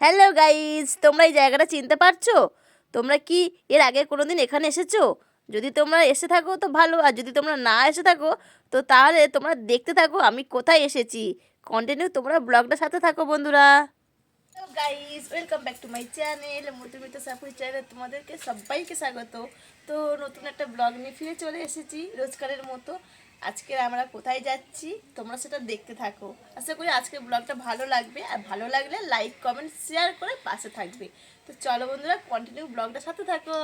Hello guys তোমরা এই জায়গাটা চিনতে পারছ? তোমরা কি এর আগে কোনো দিন এখানে এসেছ? যদি তোমরা এসে থাকো, তো ভালো। আর যদি তোমরা না এসে থাকো, তো তাহলে তোমরা দেখতে থাকো আমি কোথায় এসেছি। কন্টিনিউ তোমরা ব্লগটার সাথে থাকো, বন্ধুরা। Guys welcome back to my channel মধুমিত সাপুর চ্যানেল তোমাদেরকে সবাইকে স্বাগত। তো নতুন একটা ব্লগ নিয়ে ফিরে চলে এসেছি, রোজকারের মতো। আজকে আমরা কোথায় যাচ্ছি? তোমরা সেটা দেখতে থাকো। আশা করি আজকের ব্লগটা ভালো লাগবে। আর ভালো লাগলে লাইক কমেন্ট শেয়ার করে পাশে থাকবে। তো চলো বন্ধুরা কন্টিনিউ ব্লগটার সাথে থাকো।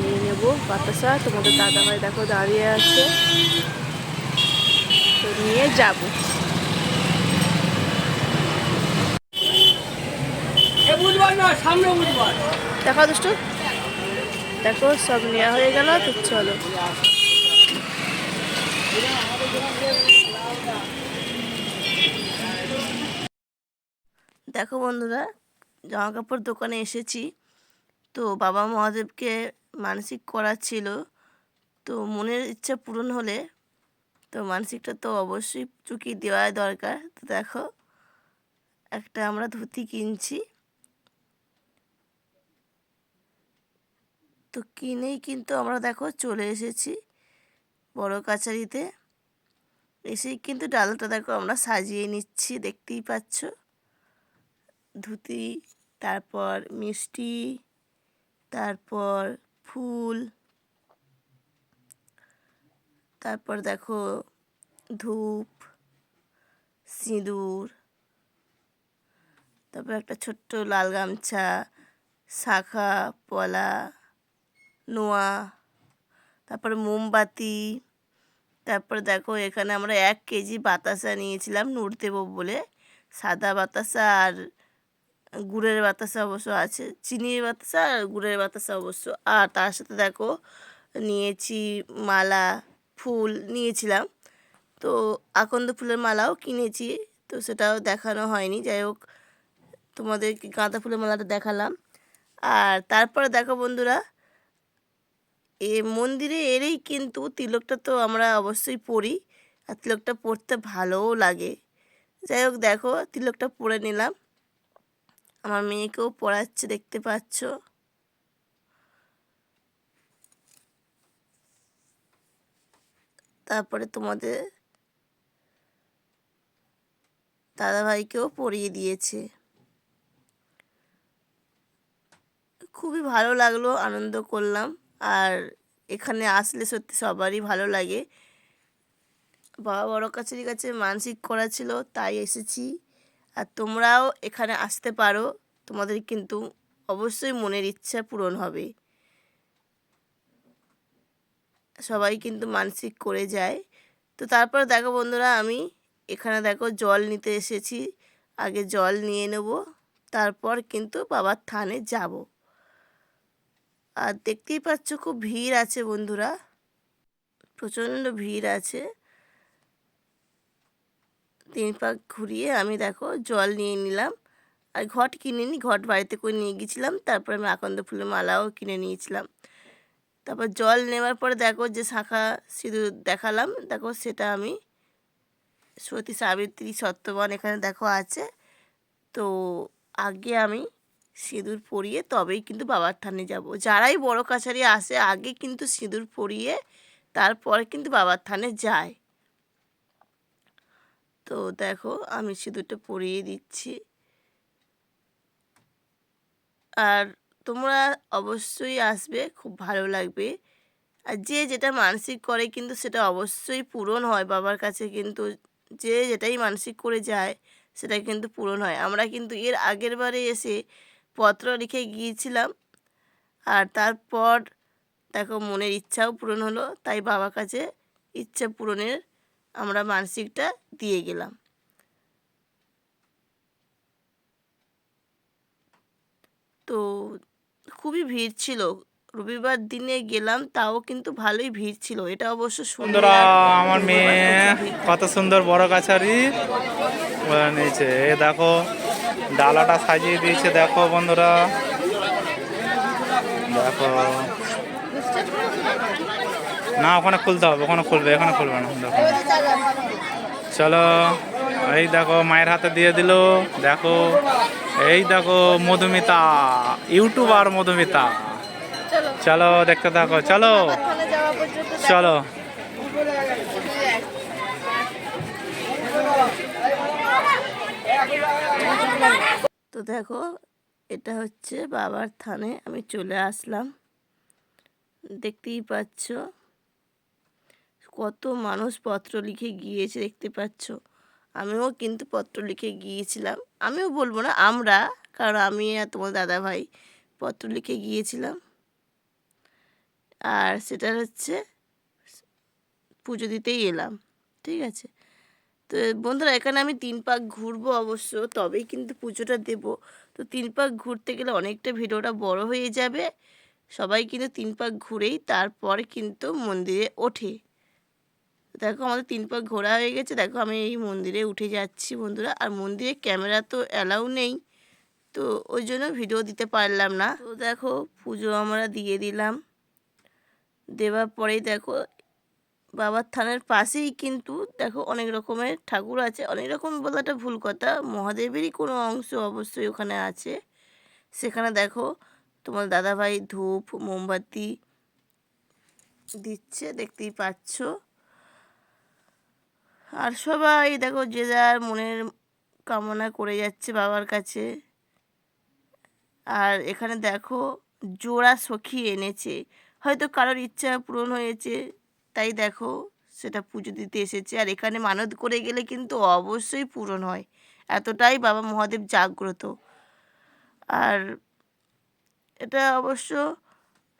নিয়ে নেব বাতাসা। তোমাদের দাদাভাই দেখো দাঁড়িয়ে আছে। তো নিয়ে যাব। দেখো দুষ্টু। দেখো, সব নেওয়া হয়ে গেল, তো চলো। দেখো বন্ধুরা, জামা কাপড় দোকানে এসেছি। তো বাবা মহাদেবকে মানসিক করা ছিল তো মনের ইচ্ছা পূরণ হলে, তো মানসিকটা তো অবশ্যই চুকিয়ে দেওয়া দরকার। তো দেখো, একটা আমরা ধুতি কিনছি। তো কিনেই কিন্তু আমরা দেখো চলে এসেছি বড় কাছারিতে। এসেই কিন্তু ডালটা দেখো আমরা সাজিয়ে নিচ্ছি, দেখতেই পাচ্ছ। ধুতি, তারপর মিষ্টি, তারপর ফুল, তারপর দেখো ধূপ, সিঁদুর, তারপর একটা ছোট্ট লাল গামছা, শাখা, পলা নোয়া, তারপরে মোমবাতি, তারপর দেখো এখানে আমরা এক কেজি বাতাসা নিয়েছিলাম নূর দেবো বলে। সাদা বাতাসা আর গুড়ের বাতাসা অবশ্য আছে, চিনির বাতাসা আর গুড়ের বাতাসা অবশ্য। আর তার সাথে দেখো নিয়েছি মালা, ফুল নিয়েছিলাম। তো আকন্দ ফুলের মালাও কিনেছি, তো সেটাও দেখানো হয়নি। যাই হোক তোমাদের গাঁদা ফুলের মালাটা দেখালাম। আর তারপরে দেখো বন্ধুরা এ মন্দিরে এলেই কিন্তু তিলকটা তো আমরা অবশ্যই পড়ি আর তিলকটা পড়তে ভালোও লাগে। যাই হোক, দেখো, তিলকটা পরে নিলাম। আমার মেয়েকেও পড়াচ্ছে দেখতে পাচ্ছ। তারপরে তোমাদের দাদাভাইকেও পরিয়ে দিয়েছে। খুবই ভালো লাগল, আনন্দ করলাম। আর এখানে আসলে সত্যি সবারই ভালো লাগে। বাবা বড় কাছের কাছে মানসিক করা ছিল, তাই এসেছি। আর তোমরাও এখানে আসতে পারো। তোমাদের কিন্তু অবশ্যই মনের ইচ্ছা পূরণ হবে। সবাই কিন্তু মানসিক করে যায়। তো তারপর দেখো বন্ধুরা, আমি এখানে দেখো জল নিতে এসেছি। আগে জল নিয়ে নেব, তারপর কিন্তু বাবার থানে যাব। আর দেখতেই পাচ্ছ খুব ভিড় আছে বন্ধুরা। প্রচণ্ড ভিড় আছে। তিন পাক ঘুরিয়ে আমি দেখো জল নিয়ে নিলাম। আর ঘট কিনে নি ঘট বাড়িতে করে নিয়ে গেছিলাম তারপর আমি আকন্দ ফুলের মালাও কিনে নিয়েছিলাম। তারপর জল নেওয়ার পরে দেখো যে শাখা সিঁদুর দেখালাম। দেখো সেটা আমি সতী সাবিত্রী সত্যবান এখানে দেখো আছে। তো আগে আমি সিঁদুর পরিয়ে তবেই কিন্তু বাবার থানে যাব। যারাই বড় কাছারি আসে, আগে কিন্তু সিঁদুর পরিয়ে তারপর কিন্তু বাবার থানে যায়। তো দেখো, আমি সিঁদুরটা পরিয়ে দিচ্ছি। আর তোমরা অবশ্যই আসবে, খুব ভালো লাগবে। আর যে যেটা মানসিক করে কিন্তু সেটা অবশ্যই পূরণ হয় বাবার কাছে কিন্তু। যে যেটাই মানসিক করে যায়, সেটা কিন্তু পূরণ হয়। আমরা কিন্তু এর আগের বারে এসে পত্র লিখে গিয়েছিলাম। আর তারপর দেখো মনের ইচ্ছাও পূরণ হলো তাই বাবার কাছে ইচ্ছা পূরণের আমরা মানসিকটা দিয়ে গেলাম। তো খুবই ভিড় ছিল। রবিবার দিনে গেলাম তাও কিন্তু ভালোই ভিড় ছিল। এটা অবশ্য সুন্দর আমার মেয়ে কত সুন্দর বড় কাছারি। নিয়েছে দেখো ডালাটা সাজিয়ে দিয়েছে, দেখো বন্ধুরা। দেখো। না, ওখানে খুলতে হবে, ওখানে খুলবে, এখানে খুলবে না, দেখো। চলো, এই দেখো, মায়ের হাতে দিয়ে দিল, দেখো। এই দেখো, মধুমিতা, ইউটিউবার মধুমিতা। চলো, দেখতে থাকো, চলো। চলো। তো দেখো, এটা হচ্ছে বাবার থানে আমি চলে আসলাম। দেখতেই পাচ্ছ, কত মানুষ পত্র লিখে গিয়েছে, দেখতে পাচ্ছ। আমিও কিন্তু পত্র লিখে গিয়েছিলাম। আমিও বলব না, আমরা, কারণ আমি আর তোমার দাদা ভাই পত্র লিখে গিয়েছিলাম। আর সেটা হচ্ছে, পুজো দিতেই এলাম, ঠিক আছে? তো বন্ধুরা, এখানে আমি তিন পাক ঘুরবো অবশ্য, তবেই কিন্তু পুজোটা দেব। তো তিন পাক ঘুরতে গেলে অনেকটা ভিডিওটা বড় হয়ে যাবে। সবাই কিন্তু তিন পাক ঘুরেই তারপরে কিন্তু মন্দিরে ওঠে। দেখো আমাদের তিন পাক ঘোরা হয়ে গেছে। দেখো আমি এই মন্দিরে উঠে যাচ্ছি বন্ধুরা। আর মন্দিরে ক্যামেরা তো অ্যালাউ নেই, তো ওই জন্য ভিডিও দিতে পারলাম না। তো দেখো পুজো আমরা দিয়ে দিলাম। দেওয়ার পরেই দেখো বাবার থানের পাশেই কিন্তু দেখো অনেক রকমের ঠাকুর আছে। অনেক রকম বলাটা ভুল কথা, মহাদেবেরই কোনো অংশ অবশ্যই ওখানে আছে। সেখানে দেখো তোমার দাদাভাই ধূপ, মোমবাতি দিচ্ছে, দেখতেই পাচ্ছ। আর সবাই দেখো যে যার মনের কামনা করে যাচ্ছে বাবার কাছে। আর এখানে দেখো জোড়া সখী এনেছে। হয়তো কারোর ইচ্ছা পূরণ হয়েছে তাই দেখো, সেটা পুজো দিতে এসেছে। আর এখানে মানত করে গেলে কিন্তু অবশ্যই পূরণ হয়। এতটাই বাবা মহাদেব জাগ্রত। আর এটা অবশ্য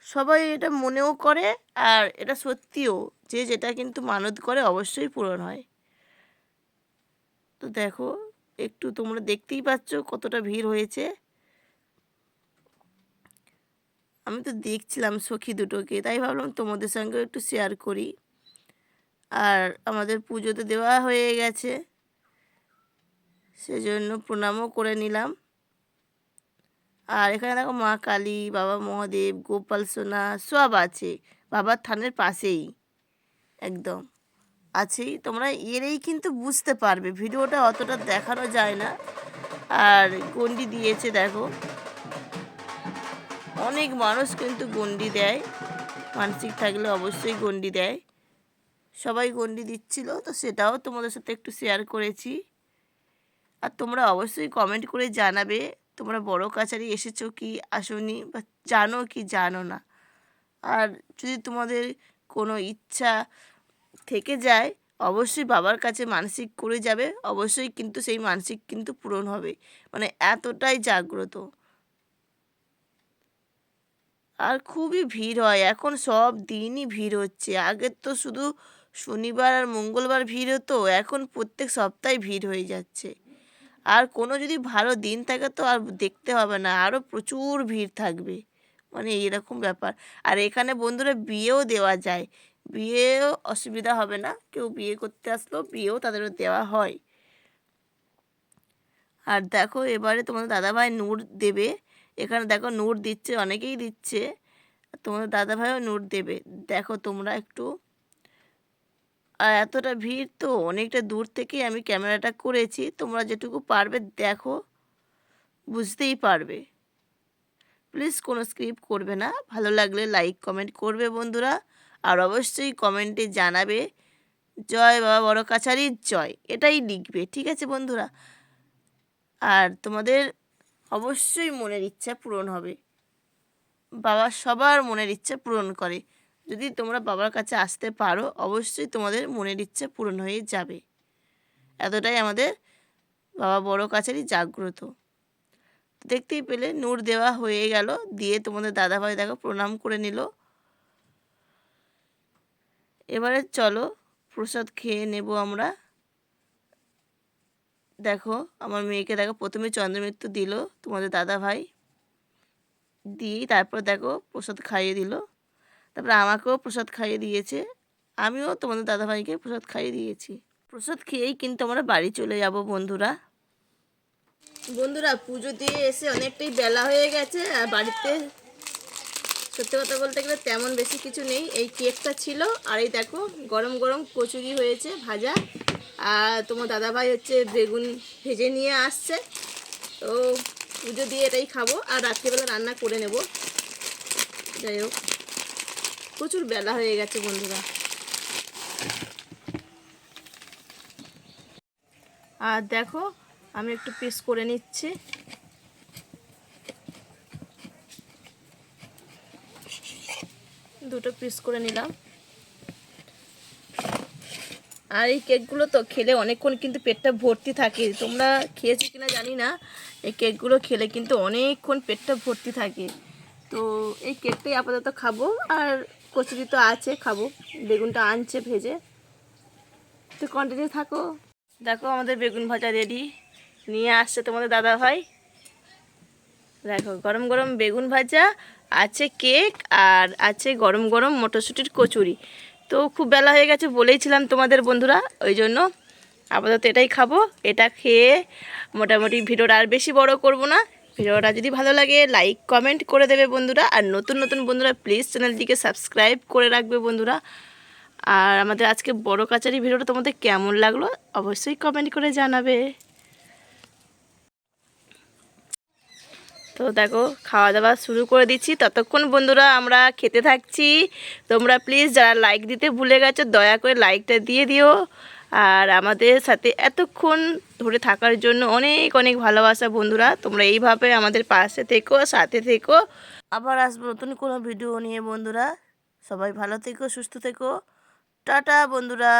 সবাই এটা মনেও করে, আর এটা সত্যিও যে যেটা কিন্তু মানত করে অবশ্যই পূরণ হয়। তো দেখো, একটু তোমরা দেখতেই পাচ্ছ কতটা ভিড় হয়েছে। আমি তো দেখছিলাম সখী দুটোকে, তাই ভাবলাম তোমাদের সঙ্গে একটু শেয়ার করি। আর আমাদের পুজো তো দেওয়া হয়ে গেছে, সেজন্য প্রণামও করে নিলাম। আর এখানে দেখো মা কালী, বাবা মহাদেব, গোপাল সোনা, সব আছে। বাবার থানের পাশেই, একদম আছেই তোমরা এরেই কিন্তু বুঝতে পারবে, ভিডিওটা অতটা দেখানো যায় না। আর গন্ডি দিয়েছে, দেখো। অনেক মানুষ কিন্তু গন্ডি দেয়। মানসিক থাকলে অবশ্যই গন্ডি দেয়। সবাই গন্ডি দিচ্ছিল, তো সেটাও তোমাদের সাথে একটু শেয়ার করেছি। আর তোমরা অবশ্যই কমেন্ট করে জানাবে, তোমরা বড় কাছারি এসেছ কি আসনি বা জানো কি জানো না। আর যদি তোমাদের কোনো ইচ্ছা থেকে যায়, অবশ্যই বাবার কাছে মানসিক করে যাবে। অবশ্যই কিন্তু সেই মানসিক কিন্তু পূরণ হবে। মানে এতটাই জাগ্রত। আর খুবই ভিড় হয়। এখন সব দিনই ভিড় হচ্ছে। আগে তো শুধু শনিবার আর মঙ্গলবার ভিড় হতো, এখন প্রত্যেক সপ্তাহে ভিড় হয়ে যাচ্ছে। আর কোনো যদি ভালো দিন থাকে তো আর দেখতে হবে না আরও প্রচুর ভিড় থাকবে। মানে এরকম ব্যাপার। আর এখানে বন্ধুরা বিয়েও দেওয়া যায়। বিয়েও অসুবিধা হবে না। কেউ বিয়ে করতে আসলেও বিয়েও তাদের দেওয়া হয়। আর দেখো, এবারে তোমাদের দাদাভাই নূর দেবে। এখানে দেখো নোট দিচ্ছে, অনেকেই দিচ্ছে। তোমাদের দাদাভাইও নোট দেবে। দেখো তোমরা একটু। আর এতটা ভিড় তো, অনেকটা দূর থেকেই আমি ক্যামেরাটা করেছি। তোমরা যেটুকু পারবে, দেখো। বুঝতেই পারবে। প্লিজ কোনো স্ক্রিপ্ট করবে না। ভালো লাগলে লাইক, কমেন্ট করবে বন্ধুরা। আর অবশ্যই কমেন্টে জানাবে, জয় বাবা বড় কাছারির জয়। এটাই লিখবে, ঠিক আছে বন্ধুরা? আর তোমাদের অবশ্যই মনের ইচ্ছা পূরণ হবে। বাবা সবার মনের ইচ্ছা পূরণ করে। যদি তোমরা বাবার কাছে আসতে পারো, অবশ্যই তোমাদের মনের ইচ্ছা পূরণ হয়ে যাবে। এতটাই আমাদের বাবা বড় কাছেরই জাগ্রত। দেখতেই পেলে নূর দেওয়া হয়ে গেল, দিয়ে তোমাদের দাদাভাই দেখো প্রণাম করে নিল। এবারে চলো প্রসাদ খেয়ে নেব আমরা। দেখো, আমার মেয়েকে দেখো, প্রথমে চন্দ্রমিত্র দিল তোমাদের দাদা ভাই দিয়েই তারপর দেখো প্রসাদ খাইয়ে দিল। তারপরে আমাকেও প্রসাদ খাইয়ে দিয়েছে। আমিও তোমাদের দাদা ভাইকে প্রসাদ খাইয়ে দিয়েছি। প্রসাদ খেয়েই কিন্তু আমরা বাড়ি চলে যাব, বন্ধুরা। বন্ধুরা, পুজো দিয়ে এসে অনেকটাই বেলা হয়ে গেছে, আর বাড়িতে সত্যি কথা বলতে গেলে তেমন বেশি কিছু নেই। এই কেকটা ছিল, আর এই দেখো, গরম গরম কচুরি হয়েছে ভাজা। আর তোমার দাদাভাই হচ্ছে বেগুন ভেজে নিয়ে আসছে। তো পুজো দিয়ে এটাই খাব, আর রাত্রিবেলা রান্না করে নেব। যাই হোক, প্রচুর বেলা হয়ে গেছে বন্ধুরা। আর দেখো, আমি একটু পিস করে নিচ্ছি। দুটো পিস করে নিলাম। আর এই কেকগুলো তো খেলে অনেকক্ষণ কিন্তু পেটটা ভর্তি থাকে। তোমরা খেয়েছো কিনা জানি না। এই কেকগুলো খেলে কিন্তু অনেকক্ষণ পেটটা ভর্তি থাকে। তো এই কেকটাই আপাতত খাব। আর কচুরি তো আছে, খাব। বেগুনটা আনছে, ভেজে। তো কন্টিনিউ থাকো। দেখো আমাদের বেগুন ভাজা রেডি নিয়ে আসছে তোমাদের দাদা ভাই দেখো, গরম গরম বেগুন ভাজা আছে কেক আর আছে গরম গরম মটরশুঁটির কচুরি। তো খুব বেলা হয়ে গেছে বলেইছিলাম তোমাদের বন্ধুরা, ওই জন্য আপাতত এটাই খাব। এটা খেয়ে মোটামুটি ভিডিওটা আর বেশি বড় করব না। ভিডিওটা যদি ভালো লাগে লাইক কমেন্ট করে দেবে বন্ধুরা। আর নতুন নতুন বন্ধুরা প্লিজ চ্যানেলটিকে সাবস্ক্রাইব করে রাখবে বন্ধুরা। আর আমাদের আজকে বড় কাচারি ভিডিওটা তোমাদের কেমন লাগল, অবশ্যই কমেন্ট করে জানাবে। তো দেখো খাওয়া দাওয়া শুরু করে দিচ্ছি। ততক্ষণ বন্ধুরা আমরা খেতে থাকছি। তোমরা প্লিজ যারা লাইক দিতে ভুলে গেছো, দয়া করে লাইকটা দিয়ে দিও। আর আমাদের সাথে এতক্ষণ ধরে থাকার জন্য অনেক অনেক ভালোবাসা বন্ধুরা। তোমরা এইভাবে আমাদের পাশে থেকো, সাথে থেকো। আবার আসব নতুন কোনো ভিডিও নিয়ে বন্ধুরা। সবাই ভালো থেকো, সুস্থ থেকো। টাটা বন্ধুরা।